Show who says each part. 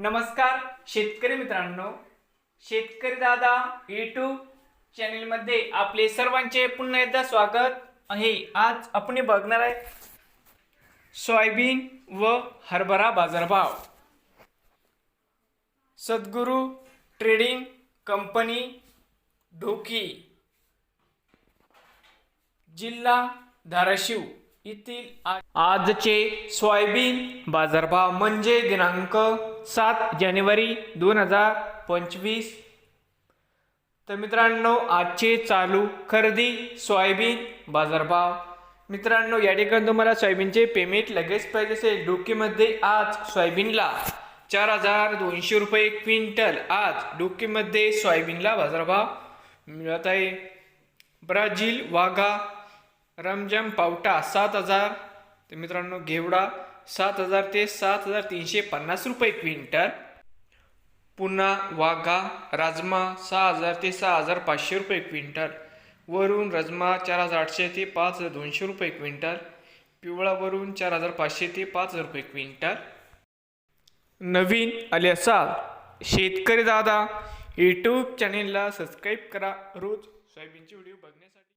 Speaker 1: नमस्कार शेतकरी मित्रांनो. शेतकरी दादा यूट्यूब चॅनेलमध्ये आपले सर्वांचे पुन्हा एकदा स्वागत. आहे आज आपण बघणार आहे सोयाबीन व हरभरा बाजारभाव. सद्गुरू ट्रेडिंग कंपनी ढोकी. जिल्हा धाराशिव येथील आ- आजचे सोयाबीन बाजारभाव म्हणजे दिनांक सात जानेवारी दोन हजार पंचवीस. तर मित्रांनो आजचे चालू खरेदी सोयाबीन बाजारभाव. मित्रांनो या ठिकाणी तुम्हाला सोयाबीनचे पेमेंट लगेच पाहिजे असेल. डोकीमध्ये आज सोयाबीनला चार हजार दोनशे रुपये क्विंटल. आज डोकीमध्ये सोयाबीनला बाजारभाव मिळत आहे. ब्राझील वाघा रमजम पावटा सात हजार तर मित्रांनो घेवडा सात हजार ते सात हजार तीनशे पन्नास रुपये क्विंटल. पुन्हा वाघा राजमा सहा हजार ते सहा हजार पाचशे रुपये क्विंटल. वरून रजमा चार हजार आठशे ते पाच हजार दोनशे रुपये क्विंटल. पिवळावरून चार हजार पाचशे ते पाच हजार रुपये क्विंटल. नवीन आले असाल शेतकरी दादा यूट्यूब चॅनेलला सबस्क्राईब करा. रोज सोयाबीनचे व्हिडिओ बघण्यासाठी.